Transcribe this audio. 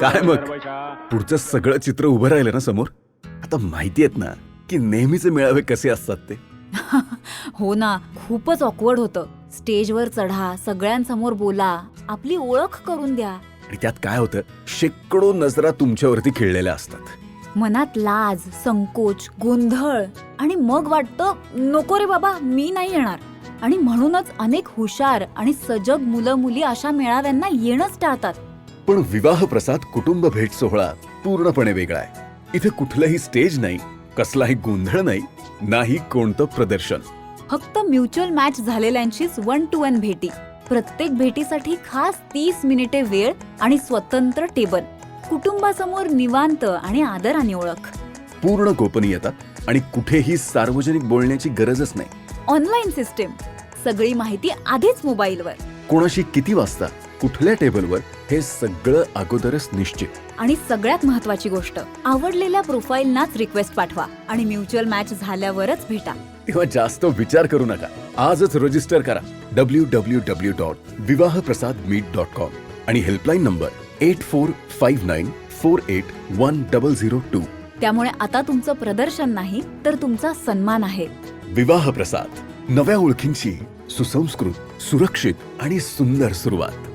काय मग? पुढचं सगळं चित्र उभं राहिलं ना समोर? आता माहिती आहेत ना की नेहमीचे मेळावे कसे असतात ते. हो ना खूपच ऑकवर्ड होतं. स्टेजवर चढा सगळ्यांसमोर बोला आपली ओळख करून द्या. आणि त्यात काय होतं शेकडो नजरा तुमच्यावरती खिळलेल्या असतात. मनात लाज संकोच गोंधळ आणि मग वाटतं नको रे बाबा मी नाही येणार. आणि म्हणूनच अनेक हुशार आणि सजग मुलं मुली अशा मेळाव्यांना येणंच टाळतात. पण विवाह प्रसाद कुटुंब भेट सोहळा पूर्णपणे वेगळा आहे. इथे कुठलंही स्टेज नाही कसलाही गोंधळ नाही नाही कोणतं प्रदर्शन. फक्त म्युच्युअल मॅच झालेल्यांचीच वन टू वन भेटी. प्रत्येक भेटीसाठी खास तीस मिनिटे वेळ आणि स्वतंत्र टेबल. कुटुंबासमोर निवांत आणि आदराने ओळख. पूर्ण गोपनीयता आणि कुठेही सार्वजनिक बोलण्याची गरजच नाही. Online system. सगळी माहिती आधीच मोबाईलवर. कोणाशी किती वाजता? कुठल्या टेबलवर हे सगळं अगोदरच निश्चित. आणि सगळ्यात महत्वाची गोष्ट आवडलेल्या प्रोफाईलनाच रिक्वेस्ट पाठवा आणि म्युच्युअल मॅच झाल्यावरच भेटा. तेव्हा जास्त विचार करू नका. आजच रजिस्टर करा. W W W dot Vivah Prasad meet dot com आणि helpline number eight four five nine four eight one double zero two त्यामुळे आता तुमचं प्रदर्शन नाही तर तुमचा सन्मान आहे. विवाह प्रसाद नव्या ओळखींची सुसंस्कृत सुरक्षित आणि सुंदर सुरुवात.